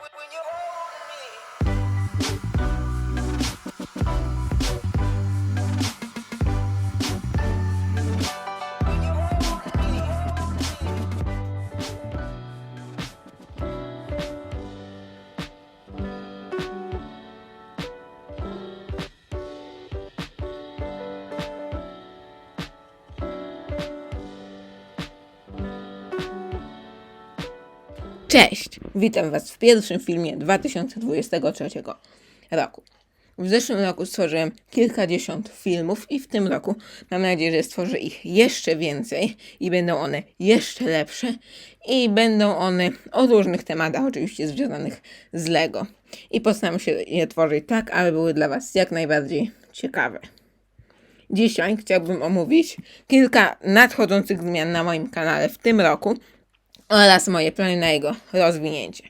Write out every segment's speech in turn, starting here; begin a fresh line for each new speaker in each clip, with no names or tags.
when, you're.
Cześć! Witam Was w pierwszym filmie 2023 roku. W zeszłym roku stworzyłem kilkadziesiąt filmów i w tym roku mam nadzieję, że stworzę ich jeszcze więcej i będą one jeszcze lepsze i będą one o różnych tematach oczywiście związanych z Lego. I postaram się je tworzyć tak, aby były dla Was jak najbardziej ciekawe. Dzisiaj chciałbym omówić kilka nadchodzących zmian na moim kanale w tym roku oraz moje plany na jego rozwinięcie.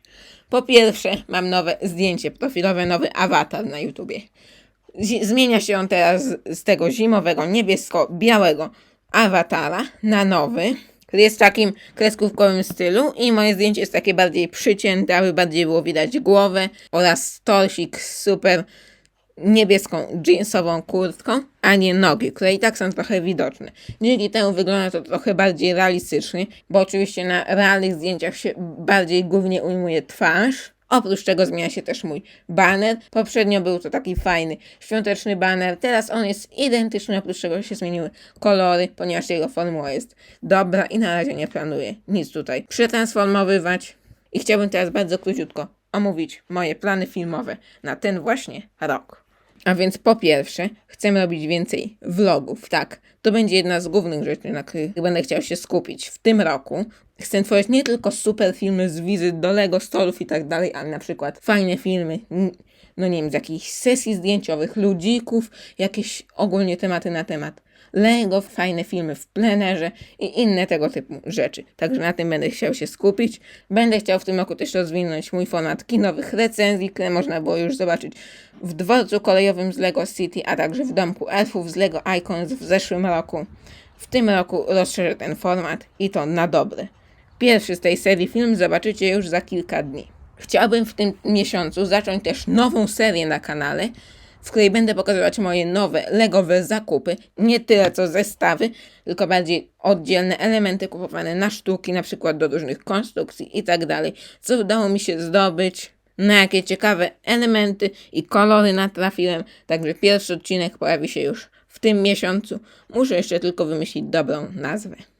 Po pierwsze, mam nowe zdjęcie profilowe, nowy awatar na YouTubie. Zmienia się on teraz z- tego zimowego, niebiesko-białego awatara na nowy, który jest w takim kreskówkowym stylu i moje zdjęcie jest takie bardziej przycięte, aby bardziej było widać głowę oraz torsik super niebieską jeansową kurtką, a nie nogi, które i tak są trochę widoczne. Dzięki temu wygląda to trochę bardziej realistycznie, bo oczywiście na realnych zdjęciach się bardziej głównie ujmuje twarz. Oprócz tego zmienia się też mój banner. Poprzednio był to taki fajny, świąteczny banner. Teraz on jest identyczny, oprócz tego się zmieniły kolory, ponieważ jego formuła jest dobra i na razie nie planuję nic tutaj przetransformowywać. I chciałbym teraz bardzo króciutko omówić moje plany filmowe na ten właśnie rok. A więc po pierwsze, chcę robić więcej vlogów, tak. To będzie jedna z głównych rzeczy, na których będę chciał się skupić w tym roku. Chcę tworzyć nie tylko super filmy z wizyt do Lego stolów i tak dalej, ale na przykład fajne filmy, no nie wiem, z jakichś sesji zdjęciowych, ludzików, jakieś ogólnie tematy na temat Lego, fajne filmy w plenerze i inne tego typu rzeczy. Także na tym będę chciał się skupić. Będę chciał w tym roku też rozwinąć mój format kinowych recenzji, które można było już zobaczyć w dworcu kolejowym z Lego City, a także w domku elfów z Lego Icons w zeszłym roku. W tym roku rozszerzę ten format i to na dobre. Pierwszy z tej serii film zobaczycie już za kilka dni. Chciałbym w tym miesiącu zacząć też nową serię na kanale, w której będę pokazywać moje nowe legowe zakupy, nie tyle co zestawy, tylko bardziej oddzielne elementy kupowane na sztuki, na przykład do różnych konstrukcji i tak dalej, co udało mi się zdobyć, na jakie ciekawe elementy i kolory natrafiłem, także pierwszy odcinek pojawi się już w tym miesiącu. Muszę jeszcze tylko wymyślić dobrą nazwę.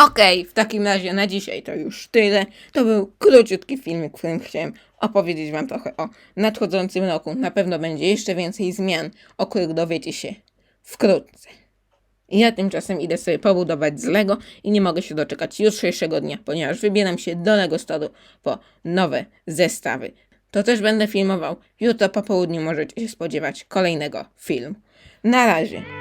Okej, w takim razie na dzisiaj to już tyle. To był króciutki filmik, w którym chciałem opowiedzieć Wam trochę o nadchodzącym roku. Na pewno będzie jeszcze więcej zmian, o których dowiecie się wkrótce. Ja tymczasem idę sobie pobudować z Lego i nie mogę się doczekać jutrzejszego dnia, ponieważ wybieram się do Lego Storu po nowe zestawy. To też będę filmował. Jutro po południu możecie się spodziewać kolejnego filmu. Na razie.